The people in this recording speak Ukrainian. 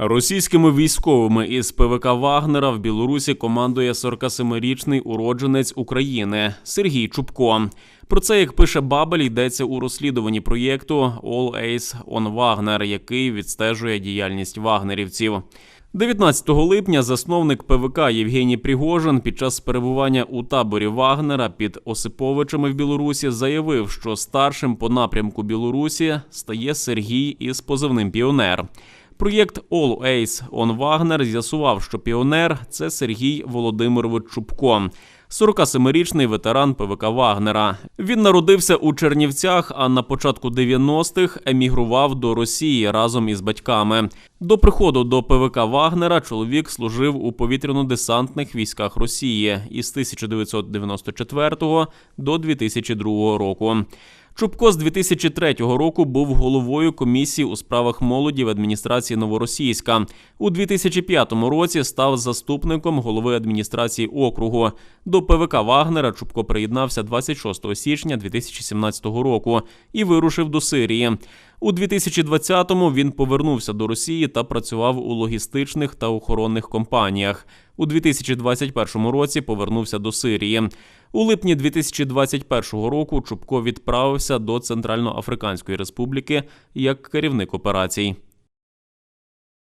Російськими військовими із ПВК Вагнера в Білорусі командує 47-річний уродженець України Сергій Чубко. Про це, як пише Бабель, йдеться у розслідуванні проєкту All Ace on Wagner, який відстежує діяльність вагнерівців. 19 липня засновник ПВК Євгеній Пригожин під час перебування у таборі Вагнера під Осиповичами в Білорусі заявив, що старшим по напрямку Білорусі стає Сергій із позивним Піонер. Проєкт All Ace on Wagner з'ясував, що піонер це Сергій Володимирович Чубко. 47-річний ветеран ПВК Вагнера. Він народився у Чернівцях, а на початку 90-х емігрував до Росії разом із батьками. До приходу до ПВК Вагнера чоловік служив у повітряно-десантних військах Росії із 1994 до 2002 року. Чубко з 2003 року був головою комісії у справах молоді в адміністрації Новоросійська. У 2005 році став заступником голови адміністрації округу. До ПВК Вагнера Чубко приєднався 26 січня 2017 року і вирушив до Сирії. У 2020-му він повернувся до Росії та працював у логістичних та охоронних компаніях. У 2021 році повернувся до Сирії. У липні 2021 року Чубко відправився до Центральноафриканської республіки як керівник операцій.